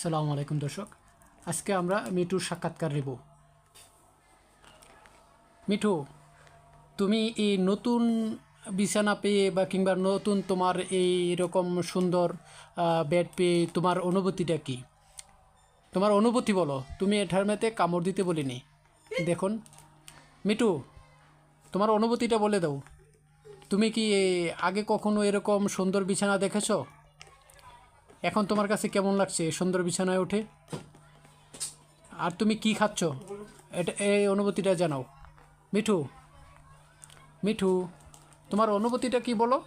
আসসালামু আলাইকুম, দর্শক। আজকে আমরা মিঠুর সাক্ষাৎকার নেব। মিঠু, তুমি এই নতুন বিছানা পেয়ে বা কিংবা নতুন তোমার এই রকম সুন্দর বেড পেয়ে তোমার অনুভূতিটা কি? তোমার অনুভূতি বলো। তুমি এটার মেতে কামড় দিতে বলিনি। দেখুন, মিঠু, তোমার অনুভূতিটা বলে দাও। তুমি কি আগে কখনো এরকম সুন্দর বিছানা দেখেছ? এখন তোমার কাছে কেমন লাগছে? সুন্দর বিছানায় উঠে। আর তুমি কি খাচ্ছ? এটা, এই অনুভূতিটা জানাও। মিঠু মিঠু, তোমার অনুভূতিটা কি বলো?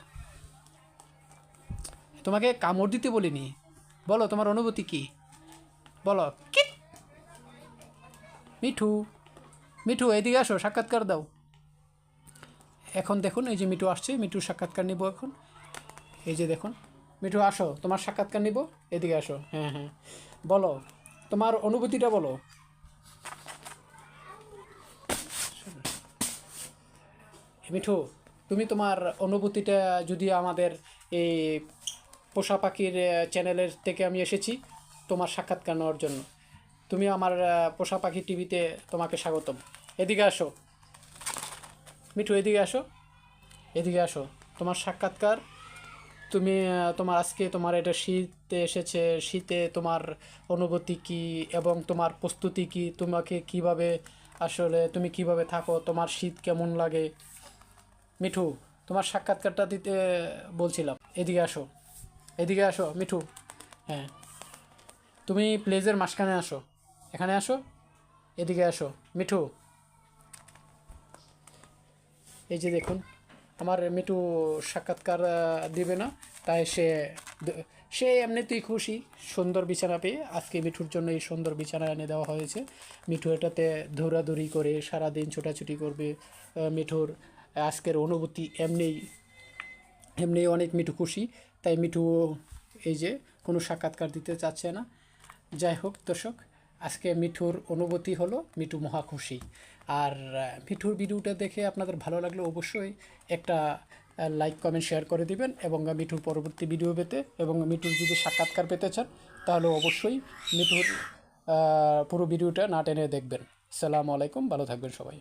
তোমাকে কামড় দিতে বলিনি। বলো, তোমার অনুভূতি কি? বলো। কি মিঠু মিঠু, এদিকে আসো, সাক্ষাৎকার দাও। এখন দেখুন, এই যে মিঠু আসছে মিঠু সাক্ষাৎকার নিব এখন। এই যে দেখুন। মিঠু, আসো, তোমার সাক্ষাৎকার নিব? এদিকে আসো হ্যাঁ হ্যাঁ। বলো, তোমার অনুভূতিটা বলো। মিঠু, তুমি তোমার অনুভূতিটা যদি আমাদের এই পোষা পাখির চ্যানেলের থেকে আমি এসেছি, তোমার সাক্ষাৎকার নেওয়ার জন্য। তুমি আমার পোষা পাখি টিভিতে তোমাকে স্বাগতম। এদিকে আসো। মিঠু, এদিকে আসো। এদিকে আসো। তোমার সাক্ষাৎকার তুমি তোমার আজকে তোমার এটা শীতে এসেছে, শীতে তোমার অনুভূতি কি এবং তোমার প্রস্তুতি কি? তোমাকে কীভাবে আসলে, তুমি কীভাবে থাকো? তোমার শীত কেমন লাগে? মিঠু, তোমার সাক্ষাৎকারটা দিতে বলছিলাম। এদিকে আসো। এদিকে আসো, মিঠু। হ্যাঁ। তুমি প্লেজের মাঝখানে আসো। এখানে আসো। এদিকে আসো। মিঠু। এই যে দেখুন। আমার মিঠু সাক্ষাৎকার দিবে না। তাই সে সে এমনিতেই খুশি, সুন্দর বিছানা পেয়ে। আজকে মিঠুর জন্য এই সুন্দর বিছানা এনে দেওয়া হয়েছে। মিঠু এটাতে দৌড়াদৌড়ি করে সারাদিন ছোটাছুটি করবে মিঠুর। আজকের অনুভূতি এমনিই এমনি অনেক মিঠু খুশি। তাই মিঠু এই যে কোনো সাক্ষাৎকার দিতে চাচ্ছে না। যাই হোক, দর্শক আজকে মিঠুর অনুভূতি হলো, মিঠু মহা খুশি। আর মিঠুর ভিডিওটা দেখে আপনাদের ভালো লাগলে অবশ্যই একটা লাইক কমেন্ট শেয়ার করে দিবেন এবং মিঠুর পরবর্তী ভিডিও পেতে এবং মিঠুর যদি সাক্ষাৎকার পেতে চান, তাহলে অবশ্যই মিঠুর পুরো ভিডিওটা না টেনে দেখবেন। সালামু আলাইকুম, ভালো থাকবেন সবাই।